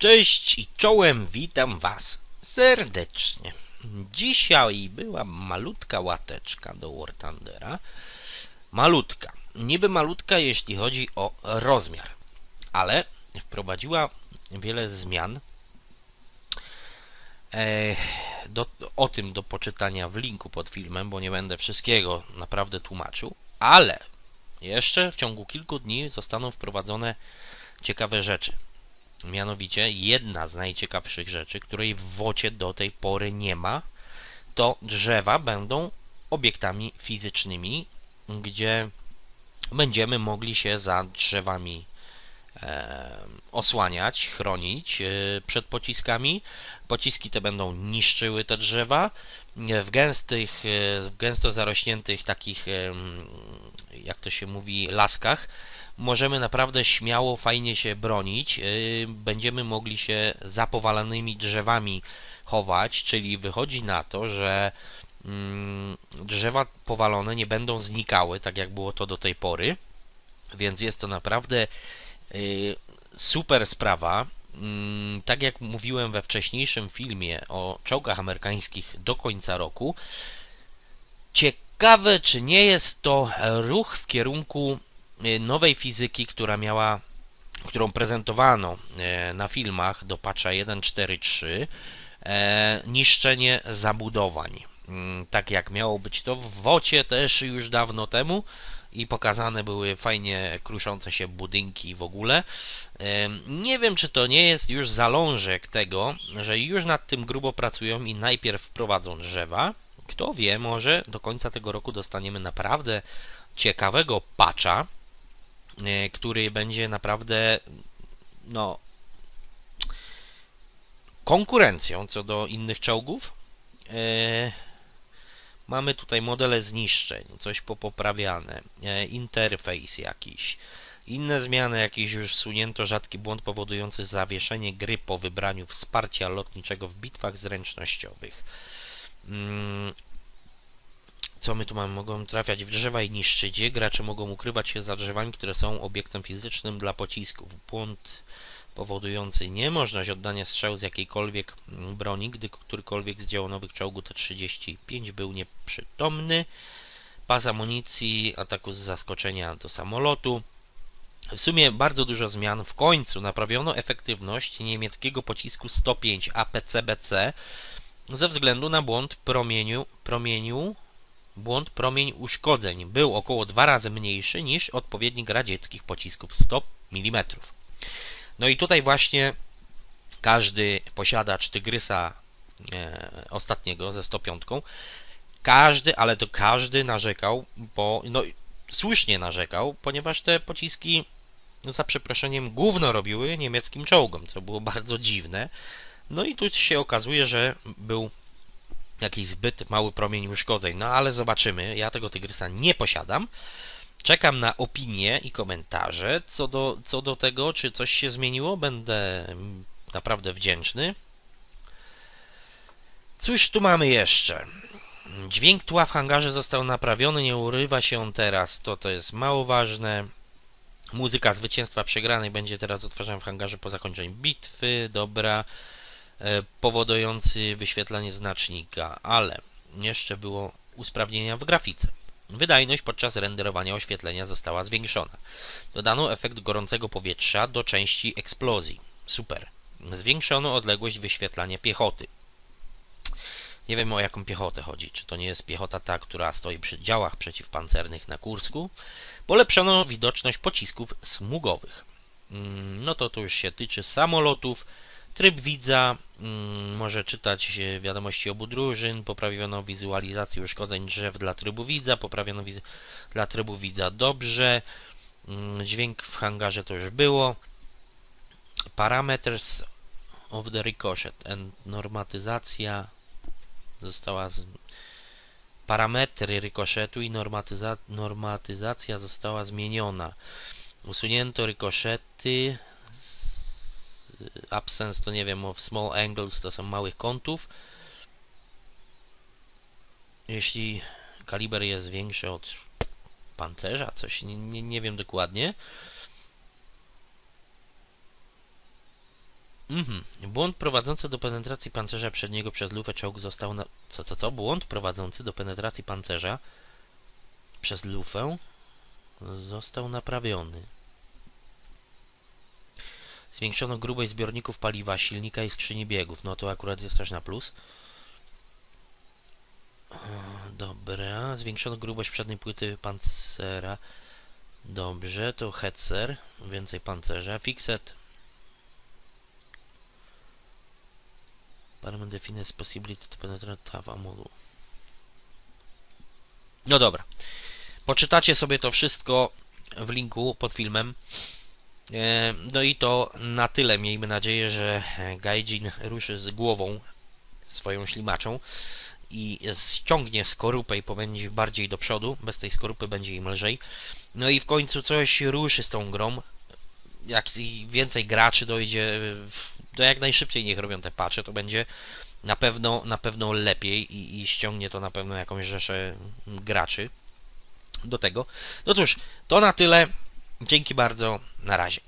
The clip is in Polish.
Cześć i czołem, witam Was serdecznie. Dzisiaj była malutka łateczka do War Thundera. Malutka. Niby malutka, jeśli chodzi o rozmiar, ale wprowadziła wiele zmian. E, do, o tym do poczytania w linku pod filmem, bo nie będę wszystkiego naprawdę tłumaczył, ale jeszcze w ciągu kilku dni zostaną wprowadzone ciekawe rzeczy. Mianowicie jedna z najciekawszych rzeczy, której w wocie do tej pory nie ma, to drzewa będą obiektami fizycznymi, gdzie będziemy mogli się za drzewami osłaniać, chronić e, przed pociskami. Pociski te będą niszczyły te drzewa. W gęstych, e, w gęsto zarośniętych takich, jak to się mówi, laskach możemy naprawdę śmiało, fajnie się bronić. Y, będziemy mogli się za powalonymi drzewami chować, czyli wychodzi na to, że mm, drzewa powalone nie będą znikały, tak jak było to do tej pory. Więc jest to naprawdę y, super sprawa. Mm, tak jak mówiłem we wcześniejszym filmie o czołgach amerykańskich do końca roku, ciekawe czy nie jest to ruch w kierunku nowej fizyki, która miała, którą prezentowano y, na filmach do patcha 1.4.3, e, niszczenie zabudowań. Mm, tak jak miało być to w WOCie też już dawno temu i pokazane były fajnie kruszące się budynki w ogóle. E, nie wiem, czy to nie jest już zalążek tego, że już nad tym grubo pracują i najpierw wprowadzą drzewa. Kto wie, może do końca tego roku dostaniemy naprawdę ciekawego patcha, który będzie naprawdę no konkurencją co do innych czołgów. E, mamy tutaj modele zniszczeń, coś popoprawiane, e, interfejs jakiś, inne zmiany, jakiś już sunięto rzadki błąd powodujący zawieszenie gry po wybraniu wsparcia lotniczego w bitwach zręcznościowych. Co my tu mamy? Mogą trafiać w drzewa i niszczyć je. Gracze mogą ukrywać się za drzewami, które są obiektem fizycznym dla pocisków. Błąd powodujący niemożność oddania strzału z jakiejkolwiek broni, gdy którykolwiek z działonowych czołgu T-35 był nieprzytomny. Pas amunicji, ataku z zaskoczenia do samolotu. W sumie bardzo dużo zmian. W końcu naprawiono efektywność niemieckiego pocisku 105 APCBC ze względu na błąd promieniu, promieniu błąd promień uszkodzeń był około dwa razy mniejszy niż odpowiednik radzieckich pocisków 100 mm. No i tutaj właśnie każdy posiadacz Tygrysa e, ostatniego ze 105, każdy, ale to każdy narzekał, bo no słusznie narzekał, ponieważ te pociski za przeproszeniem gówno robiły niemieckim czołgom, co było bardzo dziwne. No i tu się okazuje, że był jakiś zbyt mały promień uszkodzeń. No ale zobaczymy. Ja tego tygrysa nie posiadam. Czekam na opinie i komentarze co do, co do tego, czy coś się zmieniło. Będę naprawdę wdzięczny. Cóż tu mamy jeszcze? Dźwięk tła w hangarze został naprawiony, nie urywa się on teraz. To to jest mało ważne. Muzyka zwycięstwa przegranej będzie teraz odtwarzana w hangarze po zakończeniu bitwy. Dobra. E, powodujący wyświetlanie znacznika, ale jeszcze było usprawnienia w grafice. Wydajność podczas renderowania oświetlenia została zwiększona. Dodano efekt gorącego powietrza do części eksplozji. Super. Zwiększono odległość wyświetlania piechoty. Nie wiem o jaką piechotę chodzi. Czy to nie jest piechota ta, która stoi przy działach przeciwpancernych na Kursku? Polepszono widoczność pocisków smugowych. Mm, no to to już się tyczy samolotów, Tryb widza mm, może czytać wiadomości obu drużyn, poprawiono wizualizację uszkodzeń drzew dla trybu widza, poprawiono wiz dla trybu widza dobrze, mm, dźwięk w hangarze to już było, parameters of the ricochet and normatyzacja została z... parametry rykoszetu i normatyza... normatyzacja została zmieniona. Usunięto rykoszety absence to nie wiem, of small angles to są małych kątów. Jeśli kaliber jest większy od pancerza, coś, nie, nie, nie wiem dokładnie. Mhm. Błąd prowadzący do penetracji pancerza przedniego przez lufę czołg został na... Co, co, co? Błąd prowadzący do penetracji pancerza przez lufę został naprawiony. Zwiększono grubość zbiorników paliwa, silnika i skrzyni biegów. No to akurat jest też na plus. Dobra, zwiększono grubość przedniej płyty pancera. Dobrze, to Hetzer, więcej pancerza. Fixed. Parliament defines possibility to penetrate. No dobra. Poczytacie sobie to wszystko w linku pod filmem. E, No i to na tyle. Miejmy nadzieję, że Gaijin ruszy z głową swoją ślimaczą i ściągnie skorupę i popędzi bardziej do przodu. Bez tej skorupy będzie im lżej. No i w końcu coś ruszy z tą grą. Jak więcej graczy dojdzie, to jak najszybciej niech robią te patche, to będzie na pewno, na pewno lepiej i, i ściągnie to na pewno jakąś rzeszę graczy do tego. No cóż, to na tyle. Dzięki bardzo. Na razie.